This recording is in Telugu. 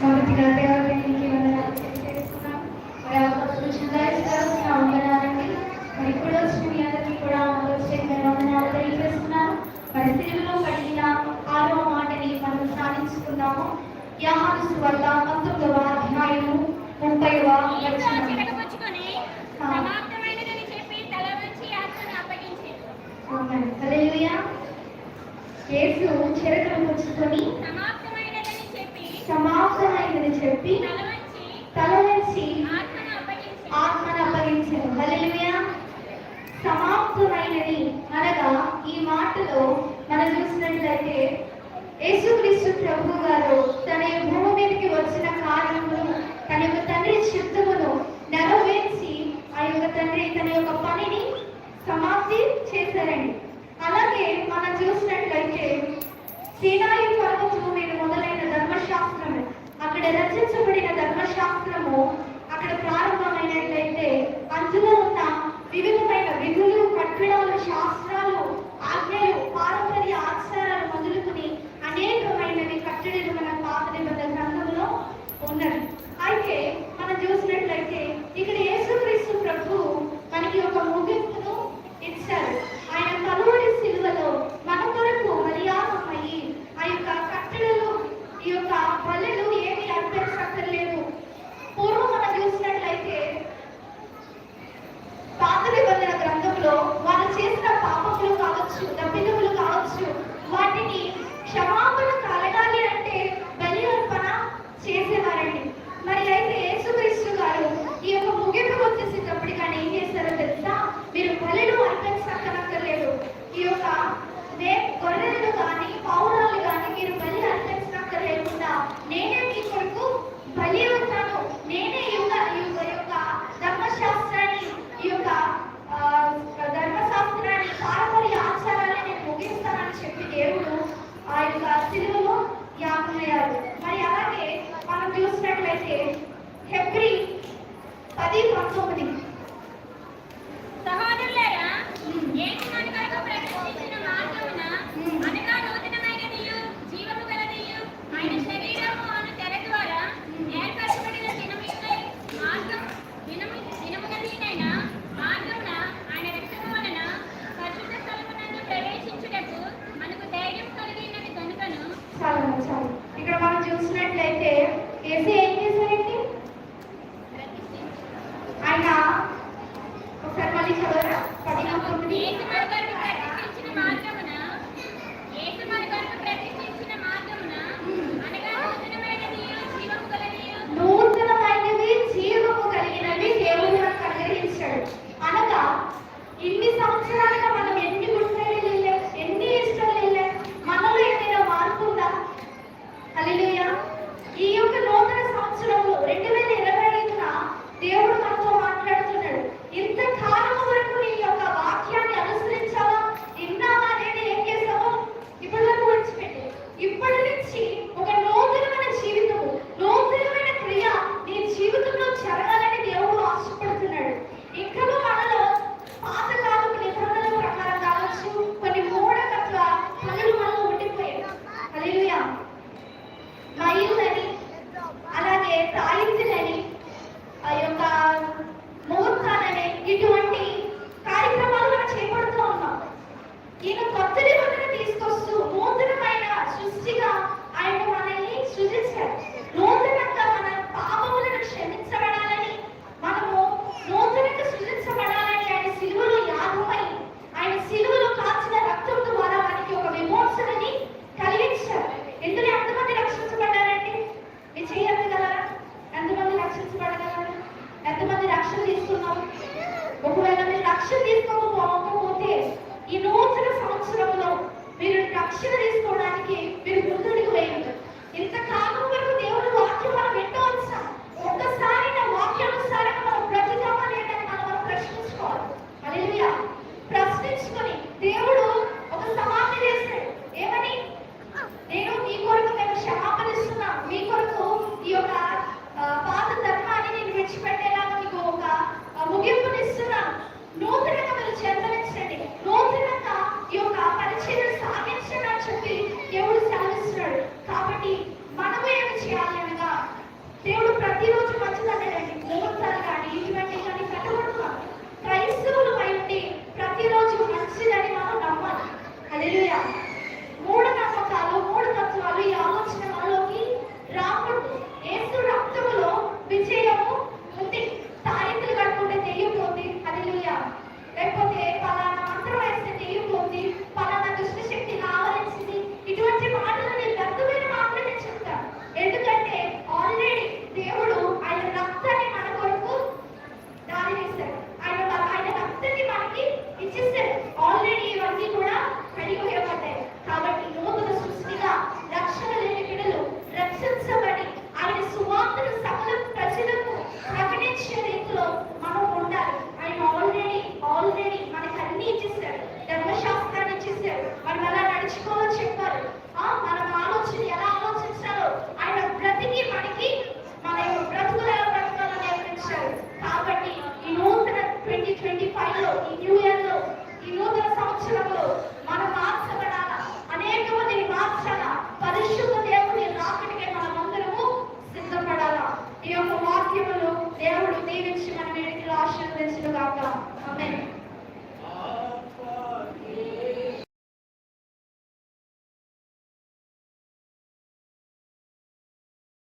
మొదటిగా దేవాలయానికి వందనాలు తెలియజేస్తున్నాం మరి అవకాశం చిల్లాయిస్తారు వందనాలండి మరి ఇప్పుడు వచ్చిన మీ అందరికీ కూడా వందనాలు మరి తెలుగులో పడిన ఆరో మాటని మనం సాధించుకున్నాము యాహాను వల్ల పంతొమ్మిదవ అధ్యాయము ముప్పైవ యేసు చెరకను పుచ్చుకొని సమాప్తమైనది చెప్పి తల వంచి తల వంచి ఆత్మను అప్పగించాను హల్లెలూయా. సమాప్తమైనది అనగా ఈ మాటలో మనం చూసినట్లయితే యేసుక్రీస్తు ప్రభు గారు తన భూమి మీదకి వచ్చిన కార్యమును తన యొక్క తండ్రి చిత్తమును నెరవేర్చి ఆ యొక్క తండ్రి తన యొక్క పనిని సమాప్తి చేశారండి. అలాగే మనం చూసినట్లయితే సీనాయి పర్వతము మీద మొదలైన ధర్మశాస్త్రము. అక్కడ రచించబడిన ధర్మశాస్త్రము అక్కడ ప్రారంభమైనట్లయితే అందులో ఉన్న వివిధమైన విధులు కట్టడాలు శాస్త్రాలు ఆజ్ఞలు పారంపర్య ఆచారాలు మొదలుకుని అనేక హెబ్రి పది పంతొమ్మిది பதினாறு பதினாறு ట్వంటీ ఫైవ్లో ఈ న్యూ ఇయర్లో ఈ నూతన సంవత్సరంలో మనం మార్చబడాల? అనేక మందిని మార్చాల? పరిశుద్ధ దేవుని రాకటికే మనం అందరము సిద్ధపడాల? ఈ యొక్క వాక్యములు దేవుడు దీవించి మనం ఇంటిలో ఆశీర్వదించిన కాక